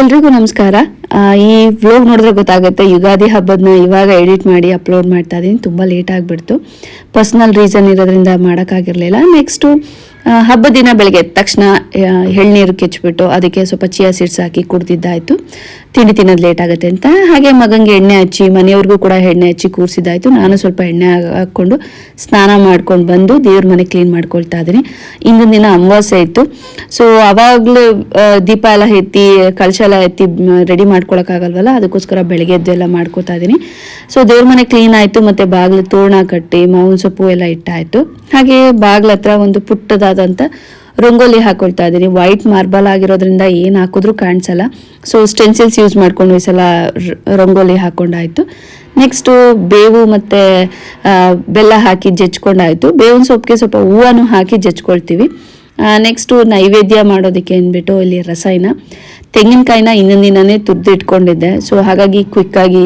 ಎಲ್ರಿಗೂ ನಮಸ್ಕಾರ. ಈ ವ್ಲೋಗ್ ನೋಡಿದ್ರೆ ಗೊತ್ತಾಗುತ್ತೆ, ಯುಗಾದಿ ಹಬ್ಬದನ್ನ ಇವಾಗ ಎಡಿಟ್ ಮಾಡಿ ಅಪ್ಲೋಡ್ ಮಾಡ್ತಾ ಇದ್ದೀನಿ ತುಂಬ ಲೇಟ್ ಆಗಿಬಿಡ್ತು. ಪರ್ಸ್ನಲ್ ರೀಸನ್ ಇರೋದ್ರಿಂದ ಮಾಡೋಕ್ಕಾಗಿರಲಿಲ್ಲ. ನೆಕ್ಸ್ಟು ಹಬ್ಬದ ದಿನ ಬೆಳಗ್ಗೆ ಎದ್ದ ತಕ್ಷಣ ಎಳ್ನೀರು ಕೆಚ್ಚಿಬಿಟ್ಟು ಅದಕ್ಕೆ ಸ್ವಲ್ಪ ಚಿಯಾ ಸೀಡ್ಸ್ ಹಾಕಿ ಕುಡ್ದಿದ್ದಾಯ್ತು. ತಿಂಡಿ ತಿನ್ನೋದು ಲೇಟ್ ಆಗುತ್ತೆ ಅಂತ. ಹಾಗೆ ಮಗಂಗೆ ಎಣ್ಣೆ ಹಚ್ಚಿ, ಮನೆಯವ್ರಿಗೂ ಕೂಡ ಎಣ್ಣೆ ಹಚ್ಚಿ ಕೂರಿಸಿದ್ದಾಯ್ತು. ನಾನು ಸ್ವಲ್ಪ ಎಣ್ಣೆ ಹಾಕ್ಕೊಂಡು ಸ್ನಾನ ಮಾಡ್ಕೊಂಡು ಬಂದು ದೇವ್ರ ಮನೆ ಕ್ಲೀನ್ ಮಾಡ್ಕೊಳ್ತಾ ಇದ್ದೀನಿ. ಇಂದಿನ ದಿನ ಅಮಾವಾಸ್ಯೆ ಇತ್ತು. ಸೊ ಅವಾಗಲೂ ದೀಪ ಎಲ್ಲ ಎತ್ತಿ, ಕಳಶ ಎಲ್ಲ ಎತ್ತಿ ರೆಡಿ ಮಾಡ್ಕೊಳಕ್ಕಾಗಲ್ವಲ್ಲ ಅದಕ್ಕೋಸ್ಕರ ಬೆಳಗ್ಗೆ ಎದ್ದು ಎಲ್ಲ ಮಾಡ್ಕೋತಾ ಇದ್ದೀನಿ. ಸೊ ದೇವ್ರ ಮನೆ ಕ್ಲೀನ್ ಆಯಿತು, ಮತ್ತು ಬಾಗಿಲು ತೋರಣ ಕಟ್ಟಿ, ಮಾವಿನ ಸೊಪ್ಪು ಎಲ್ಲ ಇಟ್ಟಾಯಿತು. ಹಾಗೆ ಬಾಗ್ಲ ಹತ್ರ ಒಂದು ಪುಟ್ಟದಾದಂಥ ರಂಗೋಲಿ ಹಾಕೊಳ್ತಾ ಇದ್ದೀನಿ ವೈಟ್ ಮಾರ್ಬಲ್ ಆಗಿರೋದ್ರಿಂದ ಏನು ಹಾಕಿದ್ರೂ ಕಾಣಿಸಲ್ಲ. ಸೊ ಸ್ಟೆನ್ಸಿಲ್ಸ್ ಯೂಸ್ ಮಾಡ್ಕೊಂಡು ಈ ಸಲ ರಂಗೋಲಿ ಹಾಕೊಂಡಾಯಿತು. ನೆಕ್ಸ್ಟು ಬೇವು ಮತ್ತು ಬೆಲ್ಲ ಹಾಕಿ ಜಚ್ಕೊಂಡಾಯಿತು ಬೇವಿನ ಸೊಪ್ಪಿಗೆ ಸ್ವಲ್ಪ ಹೂವನ್ನು ಹಾಕಿ ಜಜ್ಕೊಳ್ತೀವಿ. ನೆಕ್ಸ್ಟು ನೈವೇದ್ಯ ಮಾಡೋದಕ್ಕೆ ಅಂದ್ಬಿಟ್ಟು ಇಲ್ಲಿ ರಸಾಯನ. ತೆಂಗಿನಕಾಯಿನ ಇನ್ನೊಂದು ದಿನನೇ ತುರ್ದು ಇಟ್ಕೊಂಡಿದ್ದೆ. ಸೊ ಹಾಗಾಗಿ ಕ್ವಿಕ್ಕಾಗಿ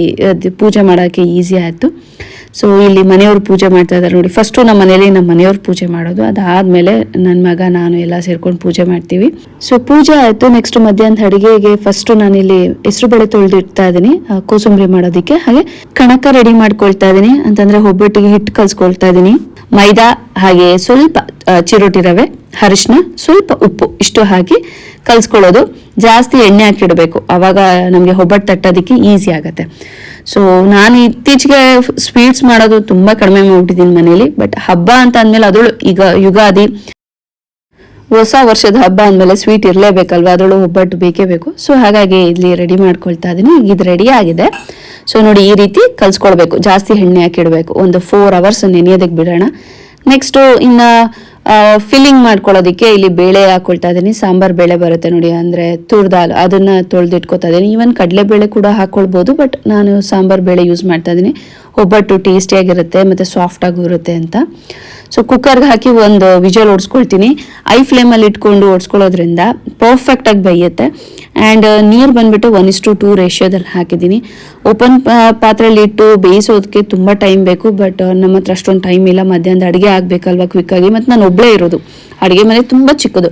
ಪೂಜೆ ಮಾಡೋಕ್ಕೆ ಈಸಿ ಆಯಿತು. ಸೊ ಇಲ್ಲಿ ಮನೆಯವ್ರು ಪೂಜೆ ಮಾಡ್ತಾ ಇದ್ದಾರೆ ನೋಡಿ. ಫಸ್ಟು ನಮ್ಮ ಮನೇಲಿ ನಮ್ಮ ಮನೆಯವ್ರು ಪೂಜೆ ಮಾಡೋದು. ಅದಾದಮೇಲೆ ನನ್ನ ಮಗ ನಾನು ಎಲ್ಲ ಸೇರ್ಕೊಂಡು ಪೂಜೆ ಮಾಡ್ತೀವಿ. ಸೊ ಪೂಜೆ ಆಯಿತು ನೆಕ್ಸ್ಟ್ ಮಧ್ಯಾಹ್ನದ ಅಡುಗೆಗೆ ಫಸ್ಟು ನಾನಿಲ್ಲಿ ಹೆಸರು ಬೇಳೆ ತೊಳೆದಿಡ್ತಾ ಇದ್ದೀನಿ. ಆ, ಕೋಸಂಬರಿ ಮಾಡೋದಕ್ಕೆ. ಹಾಗೆ ಕಣಕ ರೆಡಿ ಮಾಡ್ಕೊಳ್ತಾ ಇದ್ದೀನಿ. ಅಂತಂದರೆ ಒಬ್ಬಟ್ಟಿಗೆ ಹಿಟ್ಟು ಕಲ್ಸ್ಕೊಳ್ತಾ ಇದ್ದೀನಿ. ಮೈದಾ ಹಾಗೆ ಸ್ವಲ್ಪ ಚಿರೋಟಿ ರವೆ ಅರಿಶಿನ ಸ್ವಲ್ಪ ಉಪ್ಪು ಇಷ್ಟು ಹಾಕಿ ಕಲ್ಸ್ಕೊಳ್ಳೋದು. ಜಾಸ್ತಿ ಎಣ್ಣೆ ಹಾಕಿಡಬೇಕು. ಆವಾಗ ನಮಗೆ ಒಬ್ಬಟ್ಟು ತಟ್ಟೋದಕ್ಕೆ ಈಸಿ ಆಗುತ್ತೆ. ಸೊ ನಾನು ಇತ್ತೀಚೆಗೆ ಸ್ವೀಟ್ಸ್ ಮಾಡೋದು ತುಂಬ ಕಡಿಮೆ ಮಾಡ್ಬಿಟ್ಟಿದ್ದೀನಿ ಮನೇಲಿ. ಬಟ್ ಹಬ್ಬ ಅಂತ ಅಂದಮೇಲೆ ಅದಳು ಈಗ ಯುಗಾದಿ, ಹೊಸ ವರ್ಷದ ಹಬ್ಬ ಅಂದಮೇಲೆ ಸ್ವೀಟ್ ಇರಲೇಬೇಕಲ್ವ? ಅದರೊಳು ಒಬ್ಬಟ್ಟು ಬೇಕೇ ಬೇಕು. ಸೊ ಹಾಗಾಗಿ ಇಲ್ಲಿ ರೆಡಿ ಮಾಡ್ಕೊಳ್ತಾ ಇದ್ದೀನಿ ಇದು ರೆಡಿ ಆಗಿದೆ. ಸೊ ನೋಡಿ ಈ ರೀತಿ ಕಲ್ಸ್ಕೊಳ್ಬೇಕು. ಜಾಸ್ತಿ ಎಣ್ಣೆ ಹಾಕಿಡಬೇಕು. ಒಂದು ಫೋರ್ ಅವರ್ಸ್ ನೆನೆಯೋದಕ್ಕೆ ಬಿಡೋಣ. ನೆಕ್ಸ್ಟು ಇನ್ನು ಫಿಲ್ಲಿಂಗ್ ಮಾಡ್ಕೊಳ್ಳೋದಕ್ಕೆ ಇಲ್ಲಿ ಬೇಳೆ ಹಾಕೊಳ್ತಾ ಇದ್ದೀನಿ. ಸಾಂಬಾರ್ ಬೇಳೆ ಬರುತ್ತೆ ನೋಡಿ, ಅಂದರೆ ತುರ್ದಾಲ್ ಅದನ್ನು ತೊಳೆದಿಟ್ಕೊತಾ ಇದ್ದೀನಿ. ಈವನ್ ಕಡಲೆಬೇಳೆ ಕೂಡ ಹಾಕ್ಕೊಳ್ಬೋದು ಬಟ್ ನಾನು ಸಾಂಬಾರ್ ಬೇಳೆ ಯೂಸ್ ಮಾಡ್ತಾ ಇದ್ದೀನಿ. ಒಬ್ಬಟ್ಟು ಟೇಸ್ಟಿಯಾಗಿರುತ್ತೆ ಮತ್ತು ಸಾಫ್ಟಾಗೂ ಇರುತ್ತೆ ಅಂತ. ಸೊ ಕುಕ್ಕರ್ಗೆ ಹಾಕಿ ಒಂದು ವಿಜಲ್ ಓಡಿಸ್ಕೊಳ್ತೀನಿ. ಐ ಫ್ಲೇಮಲ್ಲಿ ಇಟ್ಕೊಂಡು ಓಡಿಸ್ಕೊಳ್ಳೋದ್ರಿಂದ ಪರ್ಫೆಕ್ಟಾಗಿ ಬೇಯುತ್ತೆ. ಆ್ಯಂಡ್ ನೀರು ಬಂದ್ಬಿಟ್ಟು ಒನ್ ಇಸ್ ಟು ಟೂ ರೇಷಿಯೋದಲ್ಲಿ ಹಾಕಿದ್ದೀನಿ. ಓಪನ್ ಪಾತ್ರೆಯಲ್ಲಿ ಇಟ್ಟು ಬೇಯಿಸೋದಕ್ಕೆ ತುಂಬ ಟೈಮ್ ಬೇಕು ಬಟ್ ನಮ್ಮ ಹತ್ರ ಅಷ್ಟೊಂದು ಟೈಮ್ ಇಲ್ಲ. ಮಧ್ಯಾಹ್ನದ ಅಡುಗೆ ಆಗಬೇಕಲ್ವ ಕ್ವಿಕ್ಕಾಗಿ ಮತ್ತು ನಾನು ಒಬ್ಬಳೇ ಇರೋದು. ಅಡುಗೆ ಮನೆ ತುಂಬ ಚಿಕ್ಕದು.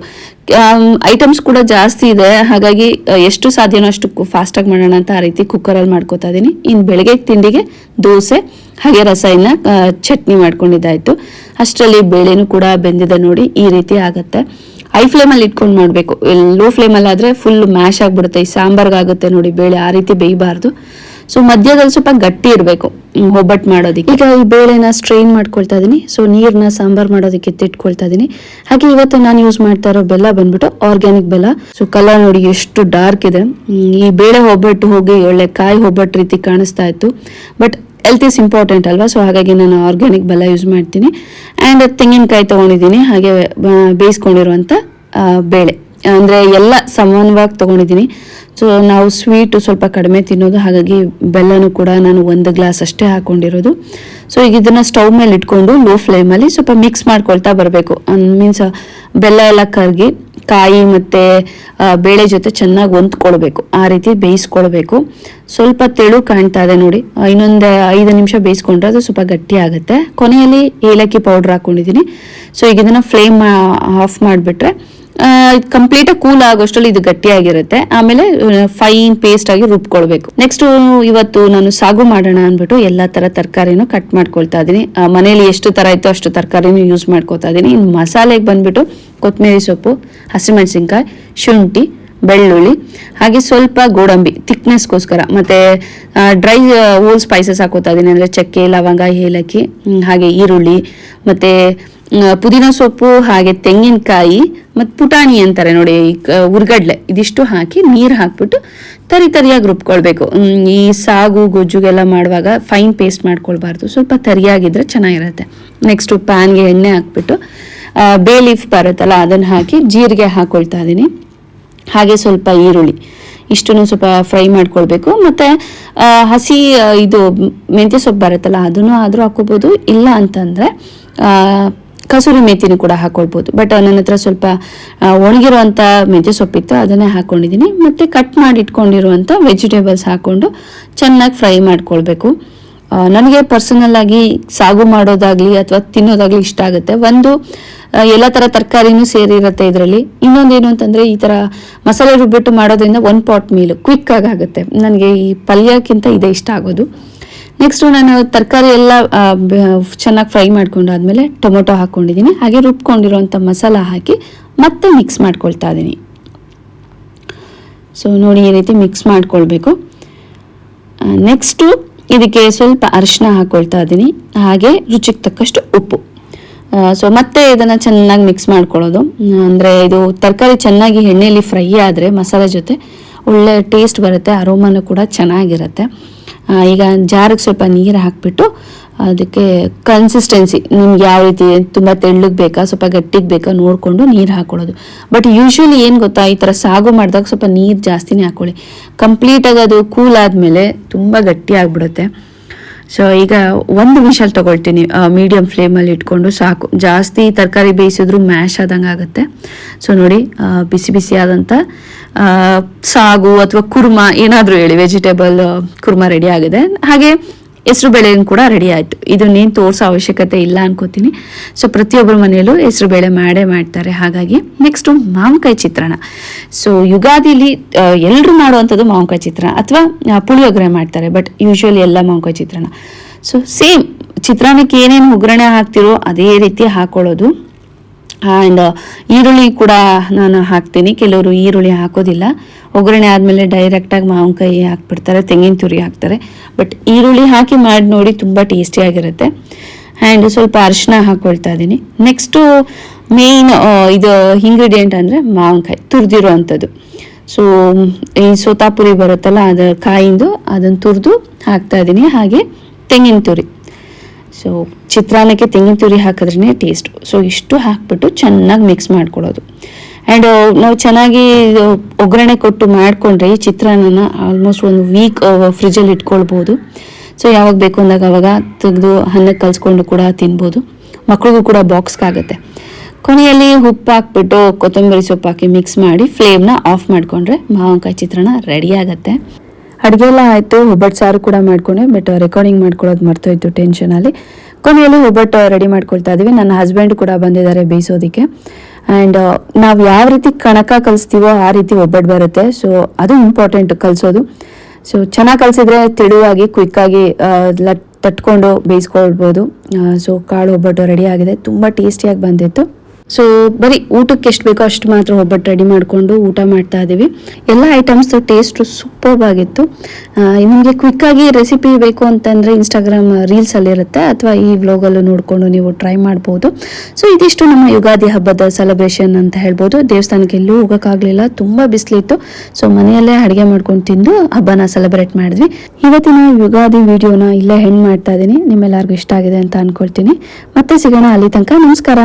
ಐಟಮ್ಸ್ ಕೂಡ ಜಾಸ್ತಿ ಇದೆ. ಹಾಗಾಗಿ ಎಷ್ಟು ಸಾಧ್ಯನೋ ಅಷ್ಟು ಫಾಸ್ಟಾಗಿ ಮಾಡೋಣ ಅಂತ ಆ ರೀತಿ ಕುಕ್ಕರಲ್ಲಿ ಮಾಡ್ಕೋತಾ ಇದ್ದೀನಿ ಇನ್ನು ಬೆಳಗ್ಗೆ ತಿಂಡಿಗೆ ದೋಸೆ ಹಾಗೆ ರಸಾಯನ ಆ, ಚಟ್ನಿ ಮಾಡ್ಕೊಂಡಿದ್ದಾಯಿತು. ಅಷ್ಟರಲ್ಲಿ ಬೇಳೆನೂ ಕೂಡ ಬೆಂದಿದೆ ನೋಡಿ ಈ ರೀತಿ ಆಗುತ್ತೆ. ಐ ಫ್ಲೇಮಲ್ಲಿ ಇಟ್ಕೊಂಡು ಮಾಡಬೇಕು. ಲೋ ಫ್ಲೇಮಲ್ಲಿ ಆದರೆ ಫುಲ್ ಮ್ಯಾಶ್ ಆಗಿಬಿಡುತ್ತೆ. ಈ ಸಾಂಬಾರ್ಗಾಗುತ್ತೆ ನೋಡಿ ಬೇಳೆ ಆ ರೀತಿ ಬೇಯಬಾರ್ದು. ಸೊ ಮಧ್ಯದಲ್ಲಿ ಸ್ವಲ್ಪ ಗಟ್ಟಿ ಇರಬೇಕು ಒಬ್ಬಟ್ಟು ಮಾಡೋದಕ್ಕೆ. ಈಗ ಈ ಬೇಳೆನ ಸ್ಟ್ರೈನ್ ಮಾಡ್ಕೊಳ್ತಾ ಇದ್ದೀನಿ ಸೊ ನೀರನ್ನ ಸಾಂಬಾರ್ ಮಾಡೋದಕ್ಕೆ ಎತ್ತಿಟ್ಕೊಳ್ತಾ ಇದ್ದೀನಿ ಹಾಗೆ ಇವತ್ತು ನಾನು ಯೂಸ್ ಮಾಡ್ತಾ ಇರೋ ಬೆಲ್ಲ ಬಂದ್ಬಿಟ್ಟು ಆರ್ಗ್ಯಾನಿಕ್ ಬೆಲ್ಲ. ಸೊ ಕಲರ್ ನೋಡಿ ಎಷ್ಟು ಡಾರ್ಕ್ ಇದೆ. ಈ ಬೇಳೆ ಒಬ್ಬಟ್ಟು ಹೋಗಿ ಒಳ್ಳೆ ಕಾಯಿ ಒಬ್ಬಟ್ಟು ರೀತಿ ಕಾಣಿಸ್ತಾ ಇತ್ತು. ಬಟ್ ಹೆಲ್ತ್ ಇಸ್ ಇಂಪಾರ್ಟೆಂಟ್ ಅಲ್ವಾ? ಸೊ ಹಾಗಾಗಿ ನಾನು ಆರ್ಗ್ಯಾನಿಕ್ ಬೆಲ್ಲ ಯೂಸ್ ಮಾಡ್ತೀನಿ. ಆ್ಯಂಡ್ ತೆಂಗಿನಕಾಯಿ ತೊಗೊಂಡಿದ್ದೀನಿ. ಹಾಗೆ ಬೇಯಿಸ್ಕೊಂಡಿರುವಂಥ ಬೇಳೆ. ಅಂದರೆ ಎಲ್ಲ ಸಮಾನವಾಗಿ ತೊಗೊಂಡಿದ್ದೀನಿ. ಸೊ ನಾವು ಸ್ವೀಟು ಸ್ವಲ್ಪ ಕಡಿಮೆ ತಿನ್ನೋದು, ಹಾಗಾಗಿ ಬೆಲ್ಲನೂ ಕೂಡ ನಾನು ಒಂದು ಗ್ಲಾಸ್ ಅಷ್ಟೇ ಹಾಕೊಂಡಿರೋದು. ಸೊ ಈಗ ಇದನ್ನು ಸ್ಟವ್ ಮೇಲೆ ಇಟ್ಕೊಂಡು ಲೋ ಫ್ಲೇಮಲ್ಲಿ ಸ್ವಲ್ಪ ಮಿಕ್ಸ್ ಮಾಡ್ಕೊಳ್ತಾ ಬರಬೇಕು. ಮೀನ್ಸ್ ಬೆಲ್ಲ ಎಲ್ಲ ಕರಗಿ, ಕಾಯಿ ಮತ್ತು ಬೇಳೆ ಜೊತೆ ಚೆನ್ನಾಗಿ ಹೊಂದ್ಕೊಳ್ಬೇಕು. ಆ ರೀತಿ ಬೇಯಿಸ್ಕೊಳ್ಬೇಕು. ಸ್ವಲ್ಪ ತೆಳು ಕಾಣ್ತಾ ಇದೆ ನೋಡಿ. ಇನ್ನೊಂದು ಐದು ನಿಮಿಷ ಬೇಯಿಸ್ಕೊಂಡ್ರೆ ಅದು ಸ್ವಲ್ಪ ಗಟ್ಟಿ ಆಗುತ್ತೆ. ಕೊನೆಯಲ್ಲಿ ಏಲಕ್ಕಿ ಪೌಡ್ರ್ ಹಾಕ್ಕೊಂಡಿದ್ದೀನಿ ಸೊ ಈಗ ಇದನ್ನು ಫ್ಲೇಮ್ ಆಫ್ ಮಾಡಿಬಿಟ್ರೆ ಇದು ಕಂಪ್ಲೀಟಾಗಿ ಕೂಲ್ ಆಗೋಷ್ಟರಲ್ಲಿ ಇದು ಗಟ್ಟಿಯಾಗಿರುತ್ತೆ. ಆಮೇಲೆ ಫೈನ್ ಪೇಸ್ಟ್ ಆಗಿ ರುಬ್ಕೊಳ್ಬೇಕು. ನೆಕ್ಸ್ಟ್ ಇವತ್ತು ನಾನು ಸಾಗು ಮಾಡೋಣ ಅಂದ್ಬಿಟ್ಟು ಎಲ್ಲ ಥರ ತರಕಾರಿನೂ ಕಟ್ ಮಾಡ್ಕೊಳ್ತಾ ಇದ್ದೀನಿ ಆ, ಮನೇಲಿ ಎಷ್ಟು ಥರ ಇತ್ತು ಅಷ್ಟು ತರಕಾರಿನೂ ಯೂಸ್ ಮಾಡ್ಕೊತಾ ಇದ್ದೀನಿ ಇನ್ನು ಮಸಾಲೆಗೆ ಬಂದ್ಬಿಟ್ಟು ಕೊತ್ತಂಬರಿ ಸೊಪ್ಪು ಹಸಿಮೆಣಸಿನ್ಕಾಯಿ ಶುಂಠಿ ಬೆಳ್ಳುಳ್ಳಿ ಹಾಗೆ ಸ್ವಲ್ಪ ಗೋಡಂಬಿ ಥಿಕ್ನೆಸ್ಗೋಸ್ಕರ ಮತ್ತು ಡ್ರೈ ಓಲ್ ಸ್ಪೈಸಸ್ ಹಾಕೋತಾ ಇದ್ದೀನಿ ಅಂದರೆ ಚಕ್ಕೆ ಲವಂಗ ಏಲಕ್ಕಿ ಹಾಗೆ ಈರುಳ್ಳಿ ಮತ್ತು ಪುದೀನ ಸೊಪ್ಪು ಹಾಗೆ ತೆಂಗಿನಕಾಯಿ ಮತ್ತು ಪುಟಾಣಿ ಅಂತಾರೆ ನೋಡಿ ಉರ್ಗಡ್ಲೆ. ಇದಿಷ್ಟು ಹಾಕಿ ನೀರು ಹಾಕ್ಬಿಟ್ಟು ತರಿ ತರಿಯಾಗಿ ರುಬ್ಕೊಳ್ಬೇಕು. ಈ ಸಾಗು, ಗೊಜ್ಜುಗೆಲ್ಲ ಮಾಡುವಾಗ ಫೈನ್ ಪೇಸ್ಟ್ ಮಾಡ್ಕೊಳ್ಬಾರ್ದು. ಸ್ವಲ್ಪ ತರಿಯಾಗಿದ್ರೆ ಚೆನ್ನಾಗಿರುತ್ತೆ. ನೆಕ್ಸ್ಟು ಪ್ಯಾನ್ಗೆ ಎಣ್ಣೆ ಹಾಕ್ಬಿಟ್ಟು ಬೇ ಲೀಫ್ ಬರುತ್ತಲ್ಲ, ಅದನ್ನು ಹಾಕಿ ಜೀರಿಗೆ ಹಾಕೊಳ್ತಾ ಇದ್ದೀನಿ ಹಾಗೆ ಸ್ವಲ್ಪ ಈರುಳ್ಳಿ. ಇಷ್ಟನ್ನು ಸ್ವಲ್ಪ ಫ್ರೈ ಮಾಡ್ಕೊಳ್ಬೇಕು. ಮತ್ತು ಹಸಿ ಇದು ಮೆಂತ್ಯ ಸೊಪ್ಪು ಬರುತ್ತಲ್ಲ, ಅದನ್ನು ಆದರೂ ಹಾಕೋಬೋದು ಇಲ್ಲ ಅಂತಂದರೆ ಕಸೂರಿ ಮೇಥಿನೂ ಕೂಡ ಹಾಕೊಳ್ಬೋದು. ಬಟ್ ನನ್ನ ಹತ್ರ ಸ್ವಲ್ಪ ಒಣಗಿರುವಂಥ ಮೆಂತ್ಯ ಸೊಪ್ಪಿತ್ತು, ಅದನ್ನೇ ಹಾಕ್ಕೊಂಡಿದ್ದೀನಿ ಮತ್ತು ಕಟ್ ಮಾಡಿ ಇಟ್ಕೊಂಡಿರುವಂಥ ವೆಜಿಟೇಬಲ್ಸ್ ಹಾಕ್ಕೊಂಡು ಚೆನ್ನಾಗಿ ಫ್ರೈ ಮಾಡ್ಕೊಳ್ಬೇಕು. ನನಗೆ ಪರ್ಸನಲ್ ಆಗಿ ಸಾಗು ಮಾಡೋದಾಗ್ಲಿ ಅಥವಾ ತಿನ್ನೋದಾಗ್ಲಿ ಇಷ್ಟ ಆಗುತ್ತೆ. ಒಂದು ಎಲ್ಲ ಥರ ತರಕಾರಿನೂ ಸೇರಿರುತ್ತೆ ಇದರಲ್ಲಿ. ಇನ್ನೊಂದೇನು ಅಂತಂದರೆ ಈ ಥರ ಮಸಾಲೆ ರುಬ್ಬಿಟ್ಟು ಮಾಡೋದ್ರಿಂದ ಒನ್ ಪಾಟ್ ಮೀಲು ಕ್ವಿಕ್ ಆಗಿ ಆಗುತ್ತೆ. ನನಗೆ ಈ ಪಲ್ಯಕ್ಕಿಂತ ಇದೇ ಇಷ್ಟ ಆಗೋದು. ನೆಕ್ಸ್ಟು ನಾನು ತರಕಾರಿ ಎಲ್ಲ ಚೆನ್ನಾಗಿ ಫ್ರೈ ಮಾಡ್ಕೊಂಡಾದ್ಮೇಲೆ ಟೊಮೊಟೊ ಹಾಕ್ಕೊಂಡಿದ್ದೀನಿ ಹಾಗೆ ರುಬ್ಕೊಂಡಿರೋಂಥ ಮಸಾಲ ಹಾಕಿ ಮತ್ತೆ ಮಿಕ್ಸ್ ಮಾಡ್ಕೊಳ್ತಾ ಇದ್ದೀನಿ ಸೊ ನೋಡಿ ಈ ರೀತಿ ಮಿಕ್ಸ್ ಮಾಡ್ಕೊಳ್ಬೇಕು. ನೆಕ್ಸ್ಟು ಇದಕ್ಕೆ ಸ್ವಲ್ಪ ಅರಿಶಿನ ಹಾಕ್ಕೊಳ್ತಾ ಇದ್ದೀನಿ ಹಾಗೆ ರುಚಿಗೆ ತಕ್ಕಷ್ಟು ಉಪ್ಪು. ಸೊ ಮತ್ತೆ ಇದನ್ನು ಚೆನ್ನಾಗಿ ಮಿಕ್ಸ್ ಮಾಡ್ಕೊಳ್ಳೋದು. ಅಂದರೆ ಇದು ತರಕಾರಿ ಚೆನ್ನಾಗಿ ಎಣ್ಣೆಯಲ್ಲಿ ಫ್ರೈ ಆದರೆ ಮಸಾಲೆ ಜೊತೆ ಒಳ್ಳೆ ಟೇಸ್ಟ್ ಬರುತ್ತೆ ಅರೋಮನು ಕೂಡ ಚೆನ್ನಾಗಿರುತ್ತೆ. ಈಗ ಜಾರಿಗೆ ಸ್ವಲ್ಪ ನೀರು ಹಾಕಿಬಿಟ್ಟು ಅದಕ್ಕೆ ಕನ್ಸಿಸ್ಟೆನ್ಸಿ ನಿಮ್ಗೆ ಯಾವ ರೀತಿ ತುಂಬ ತೆಳ್ಳಗೆ ಬೇಕಾ, ಸ್ವಲ್ಪ ಗಟ್ಟಿಗೆ ಬೇಕಾ ನೋಡಿಕೊಂಡು ನೀರು ಹಾಕೊಳ್ಳೋದು. ಬಟ್ ಯೂಶ್ವಲಿ ಏನು ಗೊತ್ತಾ, ಈ ಥರ ಸಾಗು ಮಾಡಿದಾಗ ಸ್ವಲ್ಪ ನೀರು ಜಾಸ್ತಿನೇ ಹಾಕ್ಕೊಳ್ಳಿ ಕಂಪ್ಲೀಟಾಗಿ ಅದು ಕೂಲ್ ಆದಮೇಲೆ ತುಂಬ ಗಟ್ಟಿ ಆಗಿಬಿಡುತ್ತೆ. ಸೊ ಈಗ ಒಂದು ವಿಷಲ್ ತಗೊಳ್ತೀನಿ ಮೀಡಿಯಮ್ ಫ್ಲೇಮಲ್ಲಿ ಇಟ್ಕೊಂಡು ಸಾಕು. ಜಾಸ್ತಿ ತರಕಾರಿ ಬೇಯಿಸಿದ್ರು ಮ್ಯಾಶ್ ಆದಂಗೆ ಆಗುತ್ತೆ. ಸೊ ನೋಡಿ ಬಿಸಿ ಬಿಸಿ ಆದಂಥ ಸಾಗು ಅಥವಾ ಕುರ್ಮಾ ಏನಾದರೂ ಹೇಳಿ ವೆಜಿಟೇಬಲ್ ಕುರ್ಮಾ ರೆಡಿ ಆಗಿದೆ. ಹಾಗೆ ಹೆಸರು ಬೇಳೆನೂ ಕೂಡ ರೆಡಿ ಆಯಿತು. ಇದನ್ನೇನು ತೋರಿಸೋ ಅವಶ್ಯಕತೆ ಇಲ್ಲ ಅನ್ಕೋತೀನಿ. ಸೊ ಪ್ರತಿಯೊಬ್ಬರ ಮನೆಯಲ್ಲೂ ಹೆಸರು ಬೇಳೆ ಮಾಡೇ ಮಾಡ್ತಾರೆ. ಹಾಗಾಗಿ ನೆಕ್ಸ್ಟು ಮಾವಿನಕಾಯಿ ಚಿತ್ರಣ. ಸೊ ಯುಗಾದಿಲಿ ಎಲ್ಲರೂ ಮಾಡುವಂಥದ್ದು ಮಾವಿನಕಾಯಿ ಚಿತ್ರಣ. ಅಥವಾ ಪುಳಿಯೋಗರೆ ಮಾಡ್ತಾರೆ ಬಟ್ ಯೂಶ್ವಲಿ ಎಲ್ಲ ಮಾವಿನಕಾಯಿ ಚಿತ್ರಣ. ಸೊ ಸೇಮ್ ಚಿತ್ರಾನ್ನಕ್ಕೆ ಏನೇನು ಒಗ್ಗರಣೆ ಹಾಕ್ತಿರೋ ಅದೇ ರೀತಿ ಹಾಕೊಳ್ಳೋದು. ಆ್ಯಂಡ್ ಈರುಳ್ಳಿ ಕೂಡ ನಾನು ಹಾಕ್ತೀನಿ. ಕೆಲವರು ಈರುಳ್ಳಿ ಹಾಕೋದಿಲ್ಲ. ಒಗ್ಗರಣೆ ಆದಮೇಲೆ ಡೈರೆಕ್ಟಾಗಿ ಮಾವಿನಕಾಯಿ ಹಾಕ್ಬಿಡ್ತಾರೆ, ತೆಂಗಿನ ತುರಿ ಹಾಕ್ತಾರೆ. ಬಟ್ ಈರುಳ್ಳಿ ಹಾಕಿ ಮಾಡಿ ನೋಡಿ ತುಂಬ ಟೇಸ್ಟಿಯಾಗಿರುತ್ತೆ ಆ್ಯಂಡ್ ಸ್ವಲ್ಪ ಅರಿಶಿನ ಹಾಕ್ಕೊಳ್ತಾ ಇದ್ದೀನಿ. ನೆಕ್ಸ್ಟು ಮೇಯ್ನ್ ಇದು ಇಂಗ್ರೀಡಿಯೆಂಟ್ ಅಂದರೆ ಮಾವಿನಕಾಯಿ ತುರಿದಿರೋ ಅಂಥದ್ದು ಸೊ ಈ ಸೋತಾಪುರಿ ಬರುತ್ತಲ್ಲ, ಅದು ಕಾಯಿಂದು ಅದನ್ನು ತುರಿದು ಹಾಕ್ತಾ ಇದ್ದೀನಿ. ಹಾಗೆ ತೆಂಗಿನ ತುರಿ. ಸೊ ಚಿತ್ರಾನ್ನಕ್ಕೆ ತೆಂಗಿನ ತುರಿ ಹಾಕಿದ್ರೇ ಟೇಸ್ಟ್ ಸೊ ಇಷ್ಟು ಹಾಕ್ಬಿಟ್ಟು ಚೆನ್ನಾಗಿ ಮಿಕ್ಸ್ ಮಾಡ್ಕೊಳ್ಳೋದು ಆ್ಯಂಡ್ ನಾವು ಚೆನ್ನಾಗಿ ಒಗ್ಗರಣೆ ಕೊಟ್ಟು ಮಾಡಿಕೊಂಡ್ರೆ ಈ ಚಿತ್ರಾನ್ನನ ಆಲ್ಮೋಸ್ಟ್ ಒಂದು ವೀಕ್ ಫ್ರಿಜ್ಜಲ್ಲಿ ಇಟ್ಕೊಳ್ಬೋದು. ಸೊ ಯಾವಾಗ ಬೇಕು ಅಂದಾಗ ಅವಾಗ ತೆಗೆದು ಅನ್ನಕ್ಕೆ ಕಲಿಸ್ಕೊಂಡು ಕೂಡ ತಿನ್ಬೋದು. ಮಕ್ಳಿಗೂ ಕೂಡ ಬಾಕ್ಸ್ಗಾಗುತ್ತೆ ಕೊನೆಯಲ್ಲಿ ಉಪ್ಪು ಹಾಕ್ಬಿಟ್ಟು ಕೊತ್ತಂಬರಿ ಸೊಪ್ಪು ಹಾಕಿ ಮಿಕ್ಸ್ ಮಾಡಿ ಫ್ಲೇಮ್ನ ಆಫ್ ಮಾಡಿಕೊಂಡ್ರೆ ಮಾವಿನಕಾಯಿ ಚಿತ್ರಾನ್ನ ರೆಡಿ ಆಗುತ್ತೆ. ಅಡುಗೆ ಎಲ್ಲ ಆಯಿತು. ಒಬ್ಬಟ್ಟು ಸಾರು ಕೂಡ ಮಾಡ್ಕೊಂಡೆ. ಬಟ್ ರೆಕಾರ್ಡಿಂಗ್ ಮಾಡ್ಕೊಳ್ಳೋದು ಮರ್ತೋಯ್ತು ಟೆನ್ಷನಲ್ಲಿ ಕೊನೆಯಲ್ಲಿ ಒಬ್ಬಟ್ಟು ರೆಡಿ ಮಾಡ್ಕೊಳ್ತಾ ಇದ್ದೀವಿ ನನ್ನ ಹಸ್ಬೆಂಡ್ ಕೂಡ ಬಂದಿದ್ದಾರೆ ಬೇಯಿಸೋದಕ್ಕೆ ಆ್ಯಂಡ್ ನಾವು ಯಾವ ರೀತಿ ಕಣಕ ಕಲಿಸ್ತೀವೋ ಆ ರೀತಿ ಒಬ್ಬಟ್ಟು ಬರುತ್ತೆ. ಸೊ ಅದು ಇಂಪಾರ್ಟೆಂಟ್ ಕಲಿಸೋದು. ಸೊ ಚೆನ್ನಾಗಿ ಕಲಿಸಿದ್ರೆ ತೆಳುವಾಗಿ ಕ್ವಿಕ್ಕಾಗಿ ಲಟ್ ತಟ್ಕೊಂಡು ಬೇಯಿಸ್ಕೊಳ್ಬೋದು. ಸೊ ಕಾಳು ಒಬ್ಬಟ್ಟು ರೆಡಿ ಆಗಿದೆ. ತುಂಬ ಟೇಸ್ಟಿಯಾಗಿ ಬಂದಿತ್ತು. ಸೊ ಬರೀ ಊಟಕ್ಕೆ ಎಷ್ಟು ಬೇಕೋ ಅಷ್ಟು ಮಾತ್ರ ಒಬ್ಬಟ್ಟು ರೆಡಿ ಮಾಡಿಕೊಂಡು ಊಟ ಮಾಡ್ತಾ ಇದ್ದೀವಿ. ಎಲ್ಲ ಐಟಮ್ಸ್ ಟೇಸ್ಟ್ ಸೂಪರ್ ಆಗಿತ್ತು. ನಿಮಗೆ ಕ್ವಿಕ್ಕಾಗಿ ರೆಸಿಪಿ ಬೇಕು ಅಂತಂದರೆ ಇನ್ಸ್ಟಾಗ್ರಾಮ್ ರೀಲ್ಸಲ್ಲಿರುತ್ತೆ ಅಥವಾ ಈ ವ್ಲಾಗಲ್ಲೂ ನೋಡಿಕೊಂಡು ನೀವು ಟ್ರೈ ಮಾಡ್ಬೋದು. ಸೊ ಇದಿಷ್ಟು ನಮ್ಮ ಯುಗಾದಿ ಹಬ್ಬದ ಸೆಲೆಬ್ರೇಷನ್ ಅಂತ ಹೇಳ್ಬೋದು. ದೇವಸ್ಥಾನಕ್ಕೆ ಎಲ್ಲೂ ಹೋಗೋಕ್ಕಾಗಲಿಲ್ಲ, ತುಂಬ ಬಿಸಿಲಿತ್ತು. ಸೊ ಮನೆಯಲ್ಲೇ ಅಡುಗೆ ಮಾಡ್ಕೊಂಡು ತಿಂದು ಹಬ್ಬನ ಸೆಲೆಬ್ರೇಟ್ ಮಾಡಿದ್ವಿ. ಇವತ್ತಿನ ಯುಗಾದಿ ವಿಡಿಯೋನ ಇಲ್ಲೇ ಹೆಣ್ಣು ಮಾಡ್ತಾ ಇದ್ದೀನಿ. ನಿಮ್ಮೆಲ್ಲರಿಗೂ ಇಷ್ಟ ಆಗಿದೆ ಅಂತ ಅನ್ಕೊಳ್ತೀನಿ. ಮತ್ತೆ ಸಿಗೋಣ ಅಲ್ಲಿ ತನಕ. ನಮಸ್ಕಾರ.